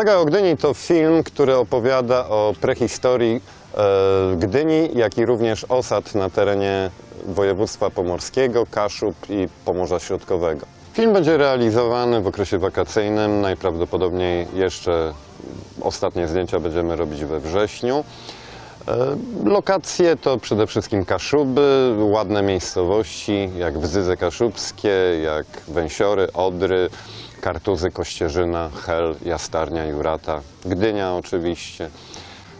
Saga o Gdyni to film, który opowiada o prehistorii e, Gdyni, jak i również osad na terenie województwa pomorskiego, Kaszub i Pomorza Środkowego. Film będzie realizowany w okresie wakacyjnym, najprawdopodobniej jeszcze ostatnie zdjęcia będziemy robić we wrześniu. E, Lokacje to przede wszystkim Kaszuby, ładne miejscowości jak Wzyze Kaszubskie, jak Węsiory, Odry, Kartuzy, Kościerzyna, Hel, Jastarnia, Jurata, Gdynia oczywiście.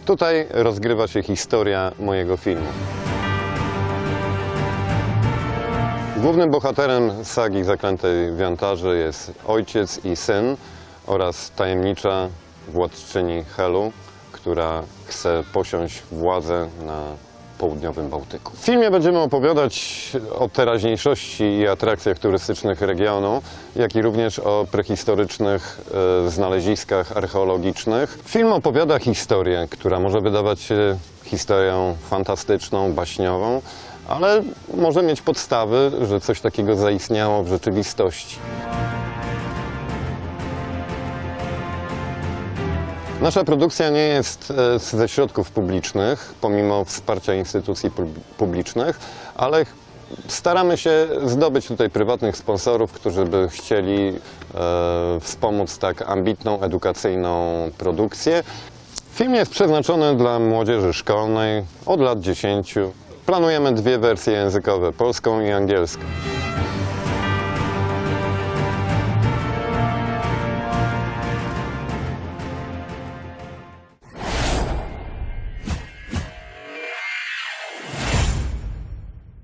Tutaj rozgrywa się historia mojego filmu. Głównym bohaterem sagi Zaklętej Wiantarzy jest ojciec i syn oraz tajemnicza władczyni Helu, która chce posiąść władzę na południowym Bałtyku. W filmie będziemy opowiadać o teraźniejszości i atrakcjach turystycznych regionu, jak i również o prehistorycznych e, znaleziskach archeologicznych. Film opowiada historię, która może wydawać się historią fantastyczną, baśniową, ale może mieć podstawy, że coś takiego zaistniało w rzeczywistości. Nasza produkcja nie jest e, ze środków publicznych, pomimo wsparcia instytucji pub- publicznych, ale staramy się zdobyć tutaj prywatnych sponsorów, którzy by chcieli e, wspomóc tak ambitną, edukacyjną produkcję. Film jest przeznaczony dla młodzieży szkolnej od lat 10. Planujemy dwie wersje językowe, polską i angielską.